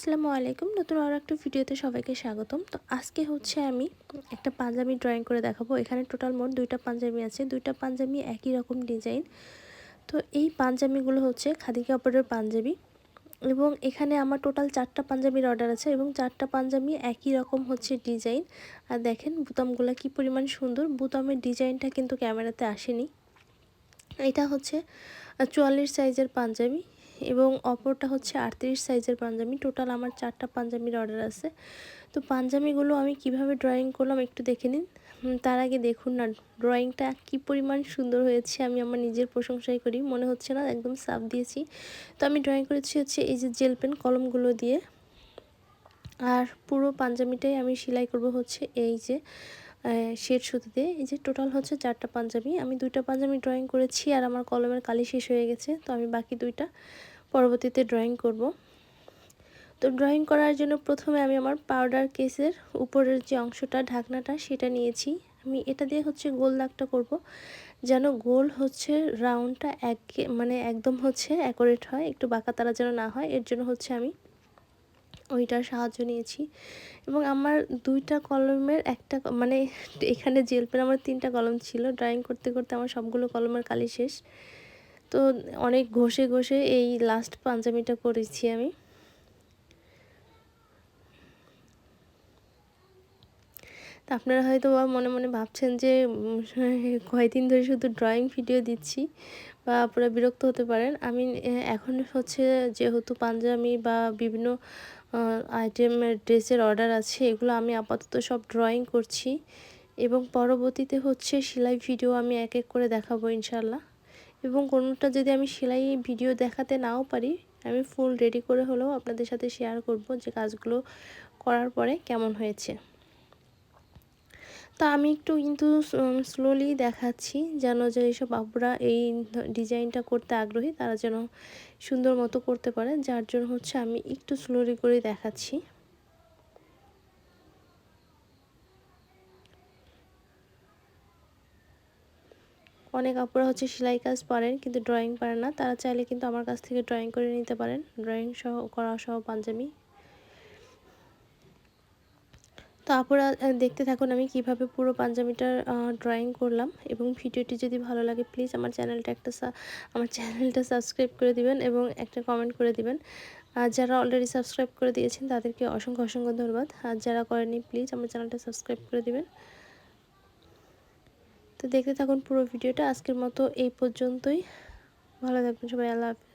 আসসালামু আলাইকুম। নতুন আরও একটা ভিডিওতে সবাইকে স্বাগতম। তো আজকে হচ্ছে আমি একটা পাঞ্জাবি ড্রয়িং করে দেখাবো। এখানে টোটাল মোট দুইটা পাঞ্জাবি আছে। দুইটা পাঞ্জাবি একই রকম ডিজাইন তো এই পাঞ্জাবিগুলো হচ্ছে খাদি কাপড়ের পাঞ্জাবি এবং এখানে আমার টোটাল চারটা পাঞ্জাবির অর্ডার আছে এবং চারটা পাঞ্জাবি একই রকম হচ্ছে ডিজাইন আর দেখেন বুতামগুলো কি পরিমাণ সুন্দর। বুতামের ডিজাইনটা কিন্তু ক্যামেরাতে আসেনি। এটা হচ্ছে চুয়াল্লিশ সাইজের পাঞ্জাবি। এবং অপরটা হচ্ছে আটত্রিশ সাইজের পাঞ্জাবি। টোটাল আমার চারটা পাঞ্জাবির অর্ডার আছে। তো পাঞ্জাবিগুলো আমি কীভাবে ড্রয়িং করলাম একটু দেখে নিন। তার আগে দেখুন না ড্রয়িংটা কি পরিমাণ সুন্দর হয়েছে আমি আমার নিজের প্রশংসাই করি। মনে হচ্ছে না, একদম সাফ দিয়েছি। তো আমি ড্রয়িং করেছি হচ্ছে এই যে জেল পেন কলমগুলো দিয়ে। আর পুরো পাঞ্জাবিটাই আমি সেলাই করব হচ্ছে এই যে শেড সুতি দিয়ে। এই যে টোটাল হচ্ছে চারটা পাঞ্জাবি। আমি দুইটা পাঞ্জাবি ড্রয়িং করেছি আর আমার কলমের কালি শেষ হয়ে গেছে। তো আমি বাকি দুইটা পরবর্তীতে ড্রয়িং করব। তো ড্রয়িং করার জন্য প্রথমে আমি আমার পাউডার কেসের উপরের যে অংশটা, ঢাকনাটা, সেটা নিয়েছি। আমি এটা দিয়ে হচ্ছে গোল দাগটা করব, যেন গোল হচ্ছে রাউন্ডটা এক মানে একদম হচ্ছে অ্যাকোরেট হয়, একটু বাঁকা তারা যেন না হয়। এর জন্য হচ্ছে আমি ওইটার সাহায্য নিয়েছি। এবং আমার দুইটা কলমের একটা মানে এখানে জেল পেন আমার তিনটা কলম ছিল। ড্রয়িং করতে করতে আমার সবগুলো কলমের কালি শেষ। তো অনেক ঘষে ঘষে এই লাস্ট পাঞ্জাবিটা করেছি আমি। আপনারা হয়তো বা মনে মনে ভাবছেন যে কয়েকদিন ধরে শুধু ড্রয়িং ভিডিও দিচ্ছি বা আপনারা বিরক্ত হতে পারেন। আমি এখন হচ্ছে যেহেতু পাঞ্জাবি বা বিভিন্ন আইটেমের ড্রেসের অর্ডার আছে, এগুলো আমি আপাতত সব ড্রয়িং করছি এবং পরবর্তীতে হচ্ছে সেলাই ভিডিও আমি এক এক করে দেখাবো ইনশাল্লাহ এবং কোনোটা যদি আমি সেলাই ভিডিও দেখাতে নাও পারি, আমি ফুল রেডি করে হলেও আপনাদের সাথে শেয়ার করব যে কাজগুলো করার পরে কেমন হয়েছে। তা আমি একটু কিন্তু স্লোলি দেখাচ্ছি যেন যে এইসব আপুরা এই ডিজাইনটা করতে আগ্রহী, তারা যেন সুন্দর মতো করতে পারে। যার জন্য হচ্ছে আমি একটু স্লোলি করে দেখাচ্ছি। অনেক আপুরা হচ্ছে সেলাই কাজ পারেন, কিন্তু ড্রয়িং পারেন না। তারা চাইলে কিন্তু আমার কাছ থেকে ড্রয়িং করে নিতে পারেন। ড্রয়িং সহ, করা সহ পাঞ্জাবি। তো আপুরা দেখতে থাকুন আমি কীভাবে পুরো পাঞ্জাবিটার ড্রয়িং করলাম। এবং ভিডিওটি যদি ভালো লাগে প্লিজ আমার চ্যানেলটা একটা আমার চ্যানেলটা সাবস্ক্রাইব করে দিবেন এবং একটা কমেন্ট করে দিবেন। আর যারা অলরেডি সাবস্ক্রাইব করে দিয়েছেন, তাদেরকে অসংখ্য অসংখ্য ধন্যবাদ। আর যারা করেনি প্লিজ আমার চ্যানেলটা সাবস্ক্রাইব করে দিবেন। তো দেখতে থাকুন পুরো ভিডিওটা। আজকের মতো এই পর্যন্তই। ভালো থাকবেন সবাই আল্লাহ হাফিজ।